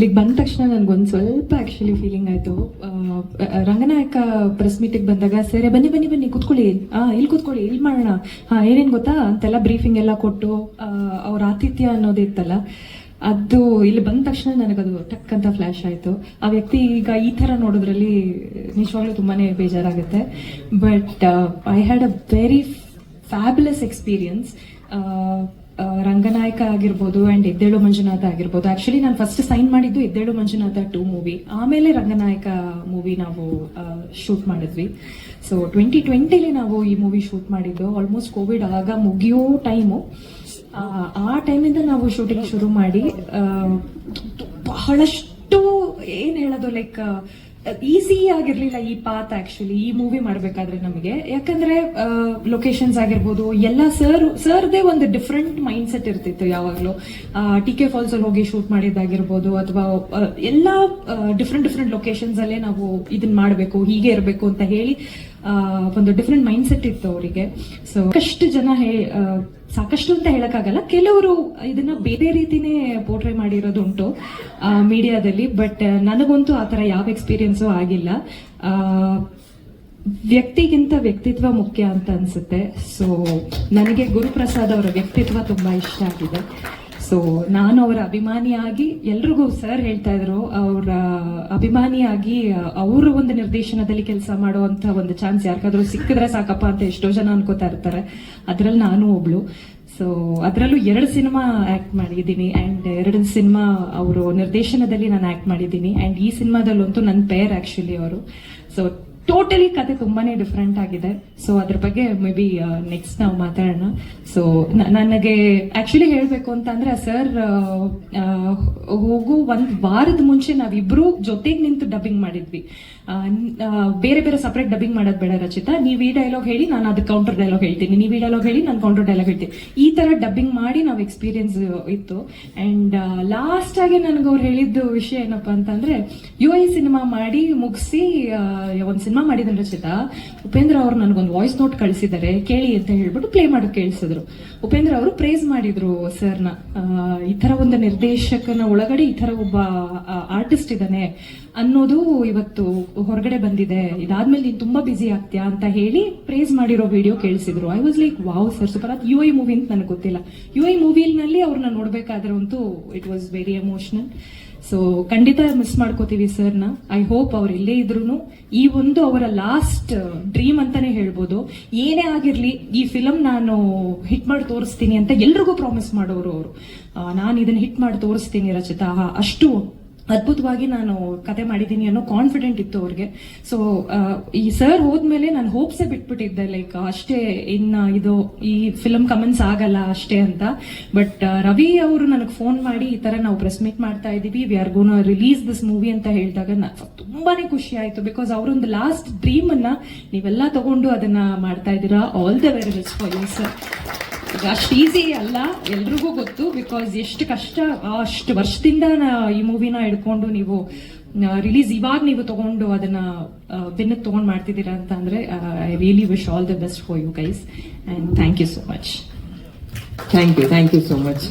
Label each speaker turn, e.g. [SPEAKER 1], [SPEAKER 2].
[SPEAKER 1] ಇಲ್ಲಿಗೆ ಬಂದ ತಕ್ಷಣ ನನ್ಗೊಂದು ಸ್ವಲ್ಪ ಆಕ್ಚುಲಿ ಫೀಲಿಂಗ್ ಆಯ್ತು. ರಂಗನಾಯಕ ಪ್ರೆಸ್ ಮೀಟಿಗೆ ಬಂದಾಗ, ಸರಿ, ಬನ್ನಿ ಬನ್ನಿ ಬನ್ನಿ, ಕುತ್ಕೊಳ್ಳಿ. ಆ ಇಲ್ಲಿ ಕುತ್ಕೊಳ್ಳಿ ಇಲ್ಲಿ ಮಾಡೋಣ. ಹಾ, ಏನೇನ್ ಗೊತ್ತಾ? ಅಂತೆಲ್ಲ ಬ್ರೀಫಿಂಗ್ ಎಲ್ಲ ಕೊಟ್ಟು ಅವ್ರ ಆತಿಥ್ಯ ಅನ್ನೋದು ಇತ್ತಲ್ಲ, ಅದು ಇಲ್ಲಿ ಬಂದ ತಕ್ಷಣ ನನಗದು ಟಕ್ ಅಂತ ಫ್ಲಾಶ್ ಆಯ್ತು. ಆ ವ್ಯಕ್ತಿ ಈಗ ಈ ತರ ನೋಡೋದ್ರಲ್ಲಿ ನಿಜವಾಗ್ಲೂ ತುಂಬಾನೇ ಬೇಜಾರಾಗುತ್ತೆ. But I had a very fabulous experience Ranganayaka ಆಗಿರ್ಬೋದು ಅಂಡ್ ಎದ್ದೇಳು ಮಂಜುನಾಥ ಆಗಿರ್ಬೋದು. ಆಕ್ಚುಲಿ ನಾನು ಫಸ್ಟ್ ಸೈನ್ ಮಾಡಿದ್ದು ಎದ್ದೇಳು ಮಂಜುನಾಥ ಟೂ ಮೂವಿ ಆಮೇಲೆ ರಂಗನಾಯಕ ಮೂವಿ ನಾವು ಶೂಟ್ ಮಾಡಿದ್ವಿ. ಸೊ ಟ್ವೆಂಟಿ ಟ್ವೆಂಟಿಲಿ ನಾವು ಈ ಮೂವಿ ಶೂಟ್ ಮಾಡಿದ್ದು. ಆಲ್ಮೋಸ್ಟ್ ಕೋವಿಡ್ ಆಗ ಮುಗಿಯೋ ಟೈಮು ಆ ಟೈಮಿಂದ ನಾವು ಶೂಟಿಂಗ್ ಶುರು ಮಾಡಿ ಬಹಳಷ್ಟು ಏನು ಹೇಳೋದು ಲೈಕ್ ಈಸಿ ಆಗಿರ್ಲಿಲ್ಲ ಈ ಪಾತ್ ಆಕ್ಚುಲಿ ಈ ಮೂವಿ ಮಾಡ್ಬೇಕಾದ್ರೆ ನಮಗೆ. ಯಾಕಂದ್ರೆ ಲೊಕೇಶನ್ಸ್ ಆಗಿರ್ಬೋದು, ಎಲ್ಲ ಸರ್ ಸರ್ದೇ ಒಂದು ಡಿಫ್ರೆಂಟ್ ಮೈಂಡ್ ಸೆಟ್ ಇರ್ತಿತ್ತು ಯಾವಾಗಲೂ. ಟಿ ಕೆ ಫಾಲ್ಸ್ ಅಲ್ಲಿ ಹೋಗಿ ಶೂಟ್ ಮಾಡಿದ್ದಾಗಿರ್ಬೋದು, ಅಥವಾ ಎಲ್ಲ ಡಿಫ್ರೆಂಟ್ ಡಿಫ್ರೆಂಟ್ ಲೊಕೇಶನ್ಸ್ ಅಲ್ಲೇ ನಾವು ಇದನ್ನ ಮಾಡಬೇಕು, ಹೀಗೆ ಇರಬೇಕು ಅಂತ ಹೇಳಿ ಒಂದು ಡಿಫ್ರೆಂಟ್ ಮೈಂಡ್ ಸೆಟ್ ಇತ್ತು ಅವರಿಗೆ. ಸೊ ಕಷ್ಟು ಜನ ಸಾಕಷ್ಟು ಅಂತ ಹೇಳಕ್ಕಾಗಲ್ಲ. ಕೆಲವರು ಇದನ್ನ ಬೇರೆ ರೀತಿನೇ ಪೋರ್ಟ್ರೇ ಮಾಡಿರೋದುಂಟು ಮೀಡಿಯಾದಲ್ಲಿ ಬಟ್ ನನಗಂತೂ ಆ ಥರ ಯಾವ ಎಕ್ಸ್ಪೀರಿಯನ್ಸು ಆಗಿಲ್ಲ. ವ್ಯಕ್ತಿಗಿಂತ ವ್ಯಕ್ತಿತ್ವ ಮುಖ್ಯ ಅಂತ ಅನ್ಸುತ್ತೆ. ಸೊ ನನಗೆ ಗುರುಪ್ರಸಾದ್ ಅವರ ವ್ಯಕ್ತಿತ್ವ ತುಂಬಾ ಇಷ್ಟ ಆಗಿದೆ. ಸೊ ನಾನು ಅವರ ಅಭಿಮಾನಿಯಾಗಿ ಎಲ್ರಿಗೂ ಸರ್ ಹೇಳ್ತಾ ಇದ್ರು, ಅವರ ಅಭಿಮಾನಿಯಾಗಿ ಅವರ ಒಂದು ನಿರ್ದೇಶನದಲ್ಲಿ ಕೆಲಸ ಮಾಡುವಂತ ಒಂದು ಚಾನ್ಸ್ ಯಾರಿಗಾದ್ರೂ ಸಿಕ್ಕಿದ್ರೆ ಸಾಕಪ್ಪ ಅಂತ ಎಷ್ಟೋ ಜನ ಅನ್ಕೋತಾ ಇರ್ತಾರೆ. ಅದ್ರಲ್ಲಿ ನಾನು ಒಬ್ಳು. ಸೊ ಅದರಲ್ಲೂ ಎರಡು ಸಿನಿಮಾ ಆಕ್ಟ್ ಮಾಡಿದ್ದೀನಿ ಅಂಡ್ ಎರಡು ಸಿನಿಮಾ ಅವರು ನಿರ್ದೇಶನದಲ್ಲಿ ನಾನು ಆಕ್ಟ್ ಮಾಡಿದ್ದೀನಿ. ಅಂಡ್ ಈ ಸಿನಿಮಾದಲ್ಲಂತೂ ನನ್ನ ಪೇರ್ ಆಕ್ಚುಲಿ ಅವರು. ಸೊ ಟೋಟಲಿ ಕತೆ ತುಂಬಾನೇ ಡಿಫ್ರೆಂಟ್ ಆಗಿದೆ. ಸೊ ಅದ್ರ ಬಗ್ಗೆ ಮೇ ಬಿ ನೆಕ್ಸ್ಟ್ ನಾವು ಮಾತಾಡೋಣ. ಸೊ ನನಗೆ ಆಕ್ಚುಲಿ ಹೇಳ್ಬೇಕು ಅಂತ ಅಂದ್ರೆ ಸರ್ ಹೋಗು ಒಂದ್ ವಾರದ ಮುಂಚೆ ನಾವಿಬ್ರು ಜೊತೆಗೆ ನಿಂತು ಡಬ್ಬಿಂಗ್ ಮಾಡಿದ್ವಿ. ಬೇರೆ ಬೇರೆ ಸಪರೇಟ್ ಡಬ್ಬಿಂಗ್ ಮಾಡೋದು ಬೇಡ ರಚಿತಾ. ನೀವು ಈ ಡೈಲಾಗ್ ಹೇಳಿ, ನಾನು ಅದಕ್ಕೆ ಕೌಂಟರ್ ಡೈಲಾಗ್ ಹೇಳ್ತೀನಿ. ನೀವು ಈ ಡೈಲಾಗ್ ಹೇಳಿ, ನಾನು ಕೌಂಟರ್ ಡೈಲಾಗ್ ಹೇಳ್ತೀನಿ. ಈ ತರ ಡಬ್ಬಿಂಗ್ ಮಾಡಿ ನಾವು ಎಕ್ಸ್ಪೀರಿಯನ್ಸ್ ಇತ್ತು. ಅಂಡ್ ಲಾಸ್ಟ್ ಆಗಿ ನನಗೆ ಅವ್ರು ಹೇಳಿದ್ದು ವಿಷಯ ಏನಪ್ಪಾ ಅಂತಂದ್ರೆ ಯು ಐ ಸಿನಿಮಾ ಮಾಡಿ ಮುಗಿಸಿ ಒಂದು ಸಿನಿಮಾ ಮಾಡಿದ್ರು ರಚಿತಾ, ಉಪೇಂದ್ರ ಅವರು ನನಗೊಂದು ವಾಯ್ಸ್ ನೋಟ್ ಕಳಿಸಿದ್ದಾರೆ, ಕೇಳಿ ಅಂತ ಹೇಳ್ಬಿಟ್ಟು ಪ್ಲೇ ಮಾಡೋದು ಕೇಳಿಸಿದ್ರು. ಉಪೇಂದ್ರ ಅವರು ಪ್ರೇಸ್ ಮಾಡಿದ್ರು ಸರ್ನ ಈ ತರ ಒಂದು ನಿರ್ದೇಶಕನ ಒಳಗಡೆ ಈ ತರ ಒಬ್ಬ ಆರ್ಟಿಸ್ಟ್ ಇದ್ದಾನೆ ಅನ್ನೋದು ಇವತ್ತು ಹೊರಗಡೆ ಬಂದಿದೆ. ಇದಾದ್ಮೇಲೆ ನೀನ್ ತುಂಬಾ ಬ್ಯುಸಿ ಆಗ್ತೀಯಾ ಅಂತ ಹೇಳಿ ಪ್ರೇಸ್ ಮಾಡಿರೋ video ಕೇಳಿಸಿದ್ರು. I was like wow sir super ಅದು ಯು ಐ ಮೂವಿ ಅಂತ ನನಗೆ ಗೊತ್ತಿಲ್ಲ. ಯು ಐ ಮೂವಿನಲ್ಲಿ ಅವ್ರನ್ನ ನೋಡ್ಬೇಕಾದ್ರೆ ಅಂತೂ it was very emotional so ಖಂಡಿತ ಮಿಸ್ ಮಾಡ್ಕೋತೀವಿ ಸರ್ನ ಐ ಹೋಪ್ ಅವ್ರು ಇಲ್ಲೇ ಇದ್ರು ಈ ಒಂದು ಅವರ ಲಾಸ್ಟ್ ಡ್ರೀಮ್ ಅಂತಾನೆ ಹೇಳ್ಬೋದು. ಏನೇ ಆಗಿರ್ಲಿ, ಈ ಫಿಲಮ್ ನಾನು ಹಿಟ್ ಮಾಡಿ ತೋರಿಸ್ತೀನಿ ಅಂತ ಎಲ್ರಿಗೂ ಪ್ರಾಮಿಸ್ ಮಾಡೋರು ಅವರು. ನಾನು ಇದನ್ನ ಹಿಟ್ ಮಾಡಿ ತೋರಿಸ್ತೀನಿ ರಚಿತಾ. ಅಷ್ಟು ಅದ್ಭುತವಾಗಿ ನಾನು ಕತೆ ಮಾಡಿದ್ದೀನಿ ಅನ್ನೋ ಕಾನ್ಫಿಡೆಂಟ್ ಇತ್ತು ಅವ್ರಿಗೆ. ಸೊ ಈ ಸರ್ ಹೋದ್ಮೇಲೆ ನಾನು ಹೋಪ್ಸೆ ಬಿಟ್ಬಿಟ್ಟಿದ್ದೆ ಲೈಕ್ ಅಷ್ಟೇ ಇನ್ನ ಇದು ಈ ಫಿಲಮ್ ಕಮೆಂಟ್ಸ್ ಆಗಲ್ಲ ಅಷ್ಟೇ ಅಂತ. ಬಟ್ ರವಿ ಅವರು ನನಗೆ ಫೋನ್ ಮಾಡಿ ಈ ತರ ನಾವು ಪ್ರೆಸ್ ಮೀಟ್ ಮಾಡ್ತಾ ಇದೀವಿ we are gonna release this movie ಅಂತ ಹೇಳಿದಾಗ ತುಂಬಾನೇ ಖುಷಿ ಆಯ್ತು. ಬಿಕಾಸ್ ಅವರೊಂದು ಲಾಸ್ಟ್ ಡ್ರೀಮ್ ಅನ್ನ ನೀವೆಲ್ಲ ತಗೊಂಡು ಅದನ್ನ ಮಾಡ್ತಾ ಇದ್ದೀರಾ. All the very best for you sir ಅಷ್ಟು ಈಸಿ ಅಲ್ಲ, ಎಲ್ರಿಗೂ ಗೊತ್ತು ಬಿಕಾಸ್ ಎಷ್ಟು ಕಷ್ಟ ಅಷ್ಟು ವರ್ಷದಿಂದ ಈ ಮೂವಿನ ಹಿಡ್ಕೊಂಡು ನೀವು ರಿಲೀಸ್ ಇವಾಗ ನೀವು ತಗೊಂಡು ಅದನ್ನ ಬೆನ್ನಕ್ಕೆ ತಗೊಂಡು ಮಾಡ್ತಿದ್ದೀರಾ ಅಂತ ಅಂದ್ರೆ I really wish all the best for you guys and thank you so much
[SPEAKER 2] thank you thank you so much